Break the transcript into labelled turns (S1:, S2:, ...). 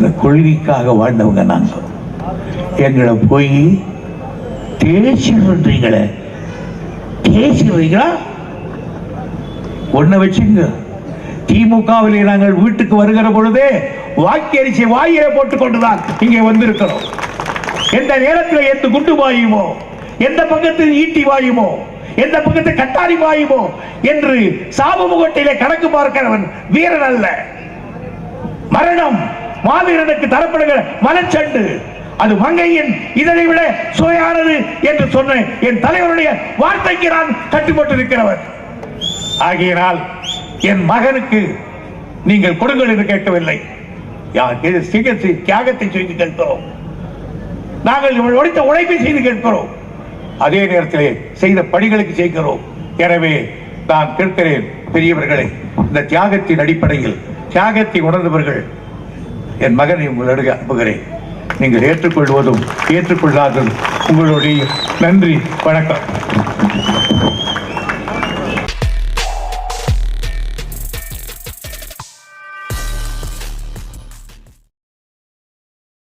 S1: இந்த கொள்கைக்காக வாழ்ந்தவங்க நாங்கள் எங்களை போய் தேசிடுறீங்களே தேசிடுறீங்களா ஒன்ன வச்சுங்க. திமுகவில் நாங்கள் வீட்டுக்கு வருகிற பொழுதே வாக்கரிசி வாயில போட்டுக் கொண்டுதான் இங்கே வந்திருக்கிறோம். எந்த நேரத்தில் எந்த குண்டு வாயுமோ எந்த பக்கத்தில் ஈட்டி வாயுமோ எந்த பக்கத்தில் கட்டாரி வாயுமோ என்று சாப முகட்டிலே கணக்கு பார்க்கிறவன் வீரன் அல்ல. மரணம். மாவீரனுக்கு தரப்படுகிற மலச்சண்டு. அது மங்கையின் இதனை விட சுவையானது என்று சொன்ன என் தலைவருடைய வார்த்தைக்கு நான் கட்டுப்பட்டிருக்கிறவர். ஆகையினால் என் மகனுக்கு நீங்கள் கொடுங்கள் என்று கேட்கவில்லை. யா- சிகிச்சை தியாகத்தை செய்து கேட்கிறோம். நாங்கள் இவள் உழைத்த உழைப்பை செய்து கேட்கிறோம். அதே நேரத்திலே செய்த பணிகளுக்கு செய்கிறோம். எனவே நான் கேட்கிறேன் பெரியவர்களே இந்த தியாகத்தின் அடிப்படையில் தியாகத்தை உணர்ந்தவர்கள் என் மகனை உங்களிடம் அனுப்புகிறேன். நீங்கள் ஏற்றுக்கொள்வதும் ஏற்றுக்கொள்ளாததும் உங்களுடைய நன்றி வணக்கம்.